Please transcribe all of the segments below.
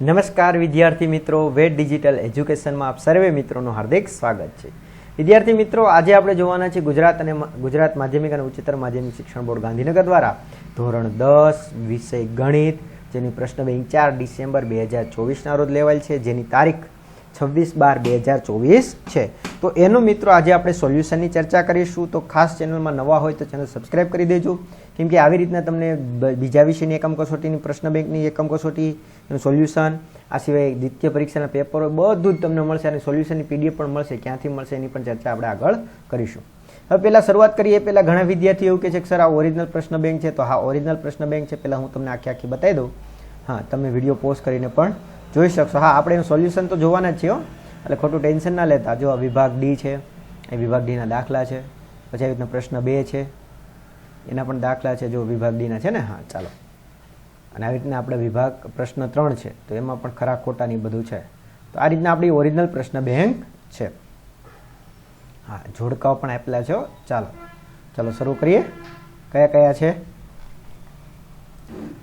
નમસ્કાર વિદ્યાર્થી મિત્રો વેટ ડિજિટલ એજ્યુકેશનમાં આપ સર્વે મિત્રોનું હાર્દિક સ્વાગત છે. વિદ્યાર્થી મિત્રો, આજે આપણે જોવાના છે ગુજરાત અને ગુજરાત માધ્યમિક અને ઉચ્ચતર માધ્યમિક શિક્ષણ બોર્ડ ગાંધીનગર દ્વારા ધોરણ દસ, વિષય ગણિત, જેની પ્રશ્ન બેંક ચાર ડિસેમ્બર બે હજાર ચોવીસના રોજ લેવાયેલ છે, જેની તારીખ છવ્વીસ બાર બે હજાર ચોવીસ છે. તો એનું મિત્રો આજે આપણે સોલ્યુશનની ચર્ચા કરીશું. તો ખાસ ચેનલમાં નવા હોય તો ચેનલ સબસ્ક્રાઈબ કરી દેજો. કેમ કે આવી રીતના તમને બીજા વિષયની એકમ કસોટીની, પ્રશ્ન બેંકની એકમ કસોટી, એનું સોલ્યુશન, આ સિવાય દ્વિતીય પરીક્ષાના પેપરો બધું જ તમને મળશે અને સોલ્યુશનની પીડીએફ પણ મળશે. ક્યાંથી મળશે એની પણ ચર્ચા આપણે આગળ કરીશું. હવે પહેલાં શરૂઆત કરીએ. પહેલાં ઘણા વિદ્યાર્થીઓ એવું કહે છે કે, સર, આ ઓરિજિનલ પ્રશ્ન બેંક છે. તો હા, ઓરિજિનલ પ્રશ્ન બેંક છે. પહેલાં હું તમને આખી આખી બતાવી દઉં. હા તમે વીડિયો પોઝ કરીને પણ જોઈ શકશો. હા, આપણે એનું સોલ્યુશન તો જોવાના જ છીએ એટલે ખોટું ટેન્શન ના લેતા. જો આ વિભાગ ડી છે, એ વિભાગ ડીના દાખલા છે. પછી આવી રીતના પ્રશ્ન બે છે, એના પણ દાખલા છે જો વિભાગ ડીના છે ને? હા, ચાલો. અને આવી રીતના આપણે વિભાગ પ્રશ્ન ત્રણ છે, તો એમાં પણ ખરા ખોટાની બધું છે. તો આ રીતના આપણી ઓરિજિનલ પ્રશ્ન બેંક છે. હા, જોડકાઓ પણ આપેલા છે ચાલો. ચાલો, શરૂ કરીએ. કયા કયા છે?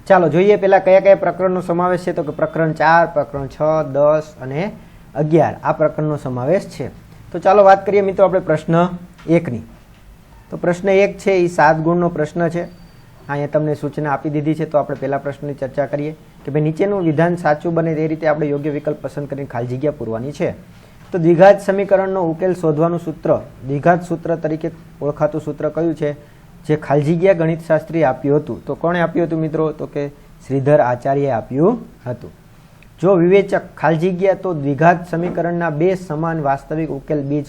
ચાલો જોઈએ પેલા કયા કયા પ્રકરણનો સમાવેશ છે તો કે પ્રકરણ ચાર, પ્રકરણ છ, દસ અને અગિયાર આ પ્રકરણનો સમાવેશ છે. તો ચાલો વાત કરીએ મિત્રો આપણે પ્રશ્ન એકની. તો પ્રશ્ન એક છે એ સાત ગુણનો પ્રશ્ન છે. અહીંયા તમને સૂચના આપી દીધી છે તો આપણે પહેલા પ્રશ્નની ચર્ચા કરીએ કે ભાઈ નીચેનું વિધાન સાચું બને તે રીતે આપણે યોગ્ય વિકલ્પ પસંદ કરીને ખાલી જગ્યા પૂરવાની છે. તો દ્વિઘાત સમીકરણનો ઉકેલ શોધવાનું સૂત્ર દ્વિઘાત સૂત્ર તરીકે ઓળખાતું સૂત્ર કયું છે? જે ખાલી ગણિતશાસ્ત્રી આપ્યું હતું, તો કોણે આપ્યું હતું મિત્રો? તો કે શ્રીધર આચાર્યએ આપ્યું હતું. જો વિવેચક ખાલી જગ્યા તો દ્વિઘાત સમીકરણના બે સમાન વાસ્તવિક ઉકેલ બીજ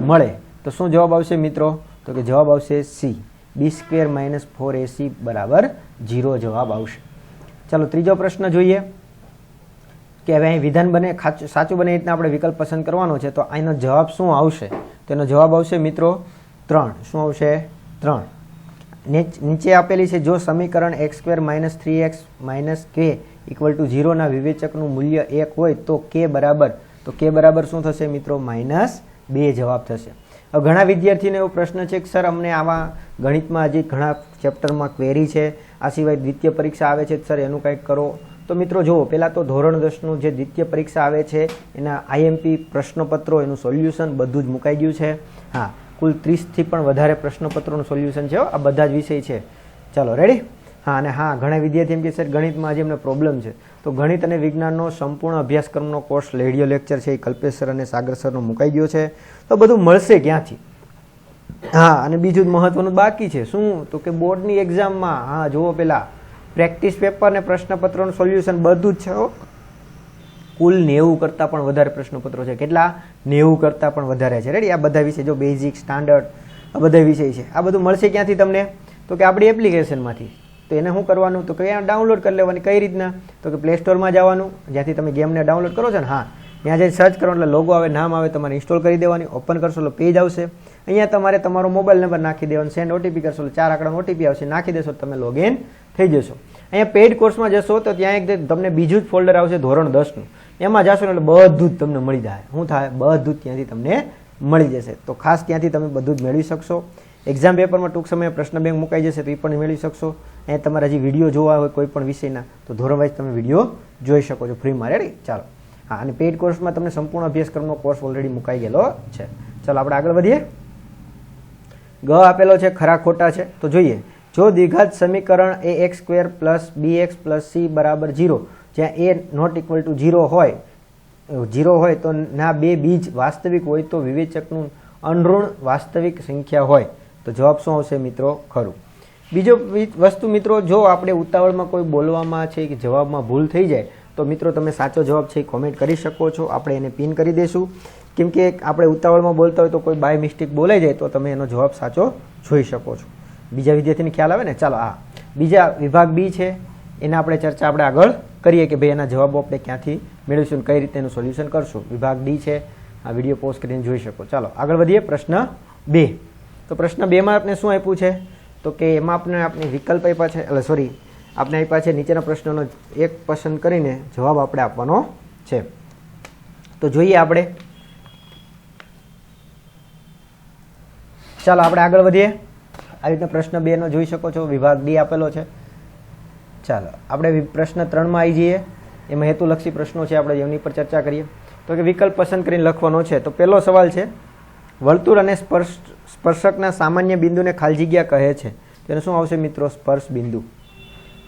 મળે. તો શું જવાબ આવશે મિત્રો? તો કે જવાબ આવશે C. B square minus four AC બરાબર જીરો જવાબ આવશે. ચાલો, ત્રીજો પ્રશ્ન જોઈએ. કે હવે અહીં વિધાન બને સાચું બને રીતના આપણે વિકલ્પ પસંદ કરવાનો છે, તો અહીંનો જવાબ શું આવશે? તો એનો જવાબ આવશે મિત્રો ત્રણ. શું આવશે? ત્રણ. નીચ- આપેલી છે, જો સમીકરણ x square minus three x minus k equal to ઝીરોના વિવેચકનું મૂલ્ય એક હોય તો કે બરાબર. તો કે બરાબર શું થશે મિત્રો? માઇનસ બે જવાબ થશે. હવે ઘણા વિદ્યાર્થીને એવો પ્રશ્ન છે કે, સર, અમને આવા ગણિતમાં હજી ઘણા ચેપ્ટરમાં ક્વેરી છે. આ સિવાય દ્વિતીય પરીક્ષા આવે છે, સર, એનું કંઈક કરો. તો મિત્રો, જુઓ, પહેલાં તો ધોરણ દસનું જે દ્વિતીય પરીક્ષા આવે છે, એના આઈએમપી પ્રશ્નપત્રો, એનું સોલ્યુશન બધું જ મુકાઈ ગયું છે. હા કુલ ત્રીસથી પણ વધારે પ્રશ્નપત્રોનું સોલ્યુશન છે આ બધા જ વિષય છે. ચાલો રેડી હા, અને હા, ઘણા વિદ્યાર્થી એમ કે સર ગણિતમાં આજે એમને પ્રોબ્લેમ છે. તો ગણિત અને વિજ્ઞાનનો સંપૂર્ણ અભ્યાસક્રમનો કોર્સ રેડિયો લેક્ચર છે, એ કલ્પેશ સર અને સાગર સરનો મુકાઈ ગયો છે. તો બધું મળશે ક્યાંથી? હા, અને બીજું જ મહત્વનું બાકી છે. શું? તો કે બોર્ડની એક્ઝામમાં હા, જુઓ પેલા. પ્રેક્ટિસ પેપર ને પ્રશ્નપત્રોનું સોલ્યુશન બધું જ છે. કુલ નેવું કરતાં પણ વધારે પ્રશ્નપત્રો છે. કેટલા? નેવું કરતાં પણ વધારે છે. રેડી આ બધા વિષય જો બેઝિક સ્ટાન્ડર્ડ આ બધા વિષય છે. આ બધું મળશે ક્યાંથી તમને? તો કે આપણી એપ્લિકેશનમાંથી તો એને શું કરવાનું? તો કયા ડાઉનલોડ કરી લેવાની કઈ રીતના? તો કે પ્લે સ્ટોરમાં જવાનું. જ્યાંથી તમે ગેમને ડાઉનલોડ કરો છો ને? હા. ત્યાં જઈને સર્ચ કરો એટલે લોગો આવે, નામ આવે, તમારે ઇન્સ્ટોલ કરી દેવાની. ઓપન કરશો એટલે પેજ આવશે. અહીંયા તમારે તમારો મોબાઈલ નંબર નાખી દેવાનો. સેન્ડ ઓટીપી કરશો એટલે ચાર આંકડાનો ઓટીપી આવશે. નાખી દેશો તમે લોગિન થઈ જશો. અહીંયા પેઇડ કોર્સમાં જશો તો ત્યાં એક તમને બીજું જ ફોલ્ડર આવશે ધોરણ દસનું એમાં જશો એટલે બધું જ તમને મળી જાય. શું થાય? બધું જ ત્યાંથી તમને મળી જશે. તો ખાસ ત્યાંથી તમે બધું જ મેળવી શકશો. એક્ઝામ પેપરમાં ટૂંક સમયે પ્રશ્ન બેંક મુકાઈ જશે તો એ પણ મેળવી શકશો. અહીંયા તમારે હજી વીડિયો જોવા હોય કોઈ પણ વિષયના, તો ધોરણ વાઇઝ તમે વીડિયો જોઈ શકો છો. ફ્રીમાં રેડી ચાલો. હા, અને પેઇડ કોર્સમાં તમને સંપૂર્ણ અભ્યાસક્રમનો કોર્સ ઓલરેડી મુકાઈ ગયેલો છે. ચાલો, આપણે આગળ વધીએ. ગ આપેલો છે, ખરા ખોટા છે. તો જોઈએ. જો દ્વિઘાત સમીકરણ a x square plus b x plus c બરાબર જીરો જ્યાં a not equal to zero હોય ઝીરો હોય તો ના બે બીજ વાસ્તવિક હોય તો વિવેચકનું અનઋણ વાસ્તવિક સંખ્યા હોય. તો જવાબ શું આવશે મિત્રો? ખરું. બીજો વસ્તુ મિત્રો, જો આપણે ઉતાવળમાં કોઈ બોલવામાં છે કે જવાબમાં ભૂલ થઈ જાય, તો મિત્રો તમે સાચો જવાબ છે એ કોમેન્ટ કરી શકો છો. આપણે એને પિન કરી દઈશું કેમ કે આપણે ઉતાવળમાં બોલતા હોય તો કોઈ બાય મિસ્ટેક બોલાઈ જાય, તો તમે એનો જવાબ સાચો જોઈ શકો છો. બીજા વિદ્યાર્થીને ખ્યાલ આવે ને? ચાલો, આ બીજા વિભાગ બી છે. એના આપણે ચર્ચા આપણે આગળ કરીએ કે ભાઈ એના જવાબો આપણે ક્યાંથી મેળવીશું કઈ રીતે એનું સોલ્યુશન કરશું. વિભાગ ડી છે. આ વીડિયો પોસ્ટ કરીને જોઈ શકો. ચાલો, આગળ વધીએ પ્રશ્ન બે. તો પ્રશ્ન બેમાં આપણે શું આપ્યું છે? તો કે એમાં આપણે આપણે વિકલ્પ આપ્યા છે એટલે સોરી આપણે આપ્યા છે નીચેના પ્રશ્નોનો એક પસંદ કરીને જવાબ આપણે આપવાનો છે. તો જોઈએ આપણે. ચાલો, આપણે આગળ વધીએ. આવી રીતે પ્રશ્ન બેનો જોઈ શકો છો. વિભાગ ડી આપેલો છે. ચાલો, આપણે પ્રશ્ન ત્રણમાં આવી જઈએ. એમાં હેતુલક્ષી પ્રશ્નો છે, આપણે એમની પર ચર્ચા કરીએ. તો કે વિકલ્પ પસંદ કરીને લખવાનો છે. તો પહેલો સવાલ છે, વર્તુળ અને સ્પર્શ, સ્પર્શકના સામાન્ય બિંદુને ખાલી જગ્યા કહે છે. તેને શું આવશે મિત્રો? સ્પર્શ બિંદુ.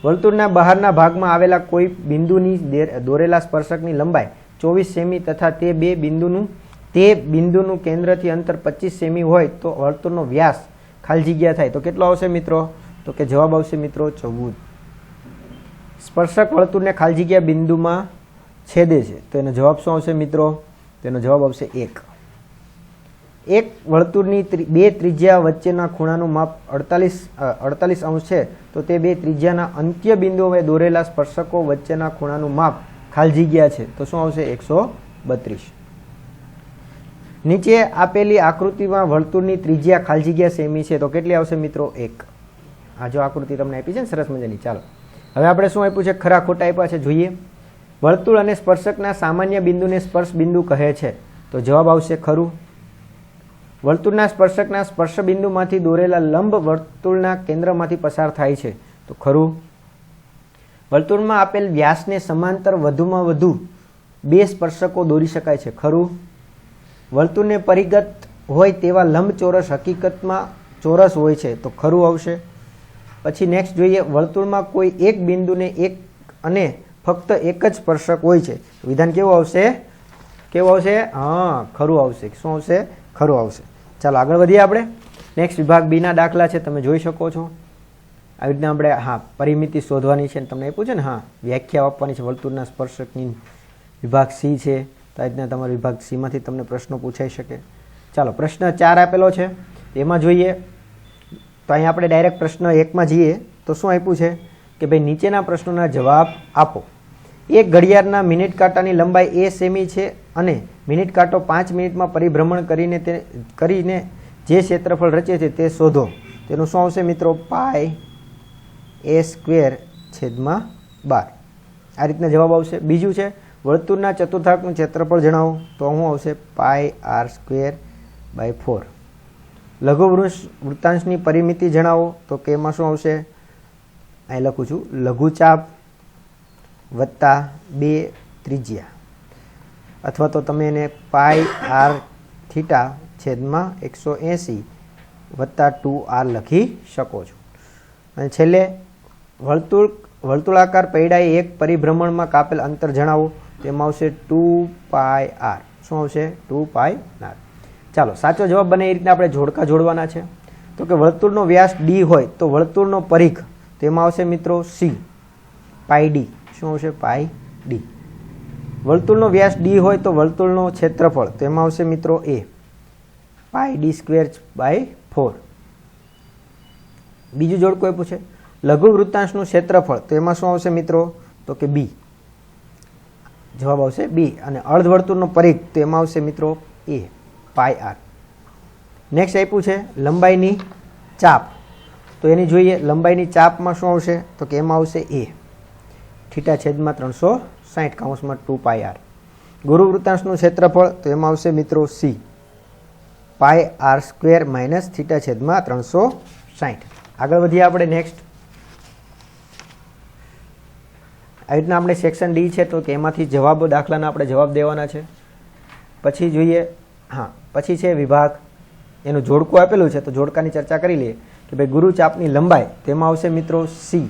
વર્તુળના બહારના ભાગમાં આવેલા કોઈ બિંદુની દોરેલા સ્પર્શકની લંબાઈ ચોવીસ સેમી તથા તે બે બિંદુનું, તે બિંદુનું કેન્દ્રથી અંતર પચીસ સેમી હોય તો વર્તુળનો વ્યાસ ખાલી જગ્યા થાય. તો કેટલો આવશે મિત્રો? તો કે જવાબ આવશે મિત્રો ચૌદ. સ્પર્શક વર્તુળને ખાલી જગ્યા બિંદુમાં છેદે છે. તો એનો જવાબ શું આવશે મિત્રો? તેનો જવાબ આવશે એક. એક વર્તુળની બે ત્રિજ્યા વચ્ચેના ખૂણાનું માપ અડતાલીસ અડતાલીસ અંશ છે. તો તે બે ત્રિજ્યાના અંત્ય બિંદુઓએ દોરેલા સ્પર્શકો વચ્ચેના ખૂણાનું માપ ખાલી જગ્યા છે. તો શું આવશે? એકસો બત્રીસ. નીચે આપેલી આકૃતિમાં વર્તુળની ત્રિજ્યા ખાલી જગ્યા સેમી છે. તો કેટલી આવશે મિત્રો? એક. આ જો આકૃતિ તમને આપી છે ને, સરસ મજાની. ચાલો. હવે આપણે શું આપ્યું છે? ખરા ખોટા આપ્યા છે? જોઈએ. વર્તુળ અને સ્પર્શકના સામાન્ય બિંદુને સ્પર્શ બિંદુ કહે છે. તો જવાબ આવશે ખરું. વર્તુળના સ્પર્શકના સ્પર્શ બિંદુમાંથી દોરેલા લંબ વર્તુળના કેન્દ્રમાંથી પસાર થાય છે. તો ખરું. વર્તુળમાં આપેલ વ્યાસને સમાંતર વધુમાં વધુ બે સ્પર્શકો દોરી શકાય છે. ખરું. વર્તુળને પરિગત હોય તેવા લંબચોરસ હકીકતમાં ચોરસ હોય છે. તો ખરું આવશે. પછી નેક્સ્ટ જોઈએ, વર્તુળમાં કોઈ એક બિંદુને એક અને ફક્ત એક જ સ્પર્શક હોય છે. વિધાન કેવું આવશે? કેવું આવશે? હા, ખરું આવશે. શું આવશે? ખરું આવશે. ચાલો, આગળ વધીએ આપણે. નેક્સ્ટ વિભાગ બીના દાખલા છે, તમે જોઈ શકો છો. આવી રીતના આપણે, હા, પરિમિતિ શોધવાની છે તમને આપ્યું છે ને, હા, વ્યાખ્યા આપવાની છે વર્તુળના સ્પર્શકની. વિભાગ સી છે, તો આવી રીતના તમારા વિભાગ સીમાંથી તમને પ્રશ્નો પૂછાઈ શકે. ચાલો, પ્રશ્ન ચાર આપેલો છે. એમાં જોઈએ તો અહીં આપણે ડાયરેક્ટ પ્રશ્ન એકમાં જઈએ. તો શું આપ્યું છે? કે ભાઈ નીચેના પ્રશ્નોના જવાબ આપો. એક ઘડિયાળના મિનિટ કાંટાની લંબાઈ એ સેમી છે અને મિનિટ કાંટો પાંચ મિનિટમાં પરિભ્રમણ કરીને તે, કરીને જે ક્ષેત્રફળ રચે છે તે શોધો. તેનું શું આવશે મિત્રો? પાય એ સ્ક્વેર છેદમાં બાર. આ રીતના જવાબ આવશે. બીજું છે, વર્તુળના ચતુર્થાકનું ક્ષેત્રફળ જણાવો. તો શું આવશે? Pi r square by four. લઘુ વૃંશ વૃત્તાંશની પરિમિતિ જણાવો તો કે એમાં શું આવશે? અહીં લખું છું, લઘુચાપ વત્તા બે ત્રિજ્યા. અથવા તો તમે એને પાય આર થીટા છેદમાં એકસો એંસી વત્તા ટુ આર લખી શકો છો. અને છેલ્લે, વર્તુળ, વર્તુળાકાર પૈડાએ એક પરિભ્રમણમાં કાપેલ અંતર જણાવો. તેમાં આવશે ટુ પાય આર. શું આવશે? Two pi r. ચાલો, સાચો જવાબ બને એ રીતના આપણે જોડકા જોડવાના છે. તો કે વર્તુળનો વ્યાસ ડી હોય તો વર્તુળનો પરિઘ તેમાં આવશે મિત્રો સી પાઈ ડી શું આવશે? પાય ડી વર્તુળનો વ્યાસ ડી હોય તો વર્તુળનો ક્ષેત્રફળ તેમાં આવશે મિત્રો એ pi d square by four. બીજું જોડકું આપ્યું છે. લઘુ વૃત્તાંશનું ક્ષેત્રફળ, તો એમાં શું આવશે મિત્રો? તો કે બી જવાબ આવશે બી અને અર્ધવર્તુળનો પરિઘ, તો એમાં આવશે મિત્રો એ પાય આર. નેક્સ્ટ આપ્યું છે લંબાઈની ચાપ. તો એની જોઈએ લંબાઈની ચાપમાં શું આવશે? તો કે એમાં આવશે એ થીટા છેદમાં ત્રણસો સાઠ કાઉન્સમાં ટુ પાય આર. ગુરુ વૃત્તાંશનું ક્ષેત્રફળ, તો એમાં આવશે મિત્રો C pi r square minus theta છેદમાં ત્રણસો સાઠ આગળ વધીએ આપણે નેક્સ્ટ. આવી રીતના આપણે સેક્શન ડી છે, તો કે એમાંથી જવાબો, દાખલાના આપણે જવાબ દેવાના છે. પછી જોઈએ હા, પછી છે વિભાગ. એનું જોડકું આપેલું છે, તો જોડકાની ચર્ચા કરી લઈએ કે ભાઈ ગુરુચાપની લંબાઈ, તેમાં આવશે મિત્રો સી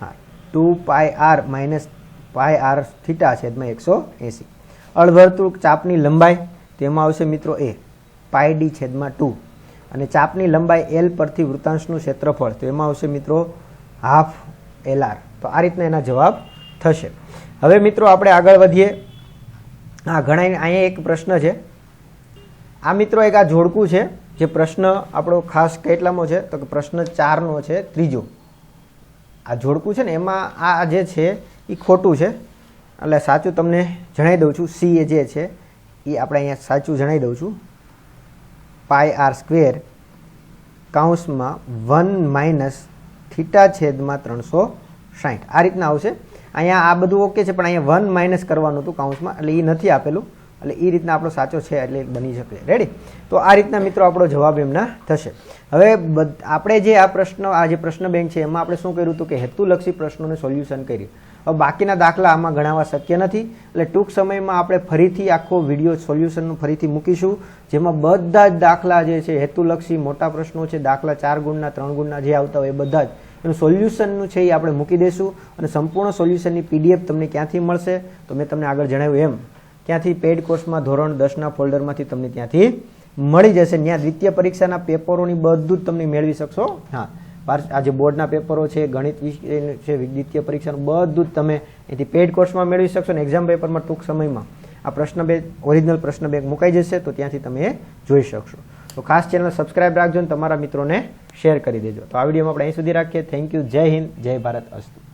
હા two pi r minus pi r theta છેદમાં એકસો એંસી. અર્ધવર્તુળ ચાપની લંબાઈ, તેમાં આવશે મિત્રો એ પાય ડી છેદમાં ટુ અને ચાપની લંબાઈ એલ પરથી વૃતાંશનું ક્ષેત્રફળ, તો એમાં આવશે મિત્રો હાફ એલ આર તો આ રીતના એના જવાબ થશે. હવે મિત્રો આપણે આગળ વધીએ. હા ઘણા અહીંયા એક પ્રશ્ન છે. આ મિત્રો એક આ જોડકું છે, જે પ્રશ્ન આપણો ખાસ કેટલામો છે, તો કે પ્રશ્ન ચારનો છે, ત્રીજો. આ જોડકું છે ને, એમાં આ જે છે એ ખોટું છે. એટલે સાચું તમને જણાવી દઉં છું, સી એ જે છે એ આપણે અહીંયા સાચું જણાવી દઉં છું. પાય આર સ્ક્વેર કાઉન્સમાં વન માઇનસ થીટા છેદમાં ત્રણસો સાઠ આ રીતના આવશે. અહીંયા આ બધું ઓકે છે, પણ અહીંયા વન માઇનસ કરવાનું હતું કાઉન્સમાં એટલે એ નથી આપેલું. એટલે એ રીતના આપણો સાચો છે એટલે બની શકે. રેડી તો આ રીતના મિત્રો આપણો જવાબ એમના થશે. હવે આપણે જે આ પ્રશ્ન, આ જે પ્રશ્ન બેંક છે, એમાં આપણે શું કર્યું હતું કે હેતુલક્ષી પ્રશ્નોનું સોલ્યુશન કર્યું. હવે બાકીના દાખલા આમાં ગણાવવા શક્ય નથી. એટલે ટૂંક સમયમાં આપણે ફરીથી આખો વીડિયો સોલ્યુશનનું ફરીથી મૂકીશું, જેમાં બધા જ દાખલા જે છે, હેતુલક્ષી મોટા પ્રશ્નો છે, દાખલા ચાર ગુણના, ત્રણ ગુણના જે આવતા હોય એ બધા જ. એનું સોલ્યુશનનું છે એ આપણે મૂકી દઈશું અને સંપૂર્ણ સોલ્યુશનની પીડીએફ તમને ક્યાંથી મળશે તો મેં તમને આગળ જણાવ્યું એમ. ક્યાંથી પેડ કોર્સમાં ધોરણ દસના ફોલ્ડરમાંથી તમને ત્યાંથી મળી જશે. ત્યાં દ્વિતીય પરીક્ષાના પેપરોની બધું જ તમને મેળવી શકશો. હા. વાર- આ જે બોર્ડના પેપરો છે, ગણિત છે, દ્વિતીય પરીક્ષાનું બધું જ તમે એથી પેડ કોર્સમાં મેળવી શકશો અને એક્ઝામ પેપરમાં ટૂંક સમયમાં આ પ્રશ્ન બેગ ઓરિજિનલ પ્રશ્ન બેગ મુકાઈ જશે, તો ત્યાંથી તમે જોઈ શકશો. તો ખાસ ચેનલ સબસ્ક્રાઇબ રાખજો અને તમારા મિત્રોને શેર કરી દેજો. તો આ વિડીયોમાં આપણે અહીં સુધી રાખીએ. થેન્ક યુ જય હિન્દ. જય ભારત અસ્તુ.